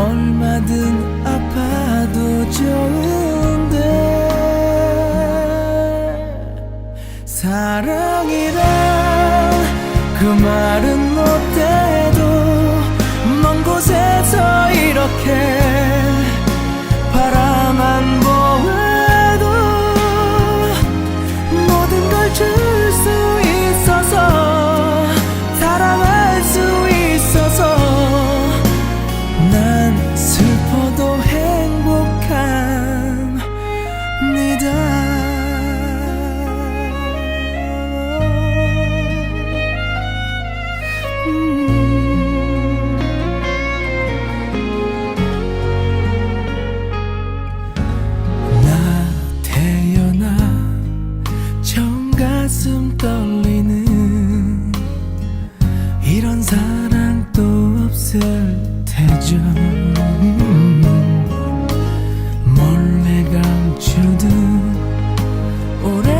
얼마든 아파도 좋은데 사랑이란 그 말은 가슴 떨리는 이런 사랑도 없을 테죠. 몰래 감추던 오랜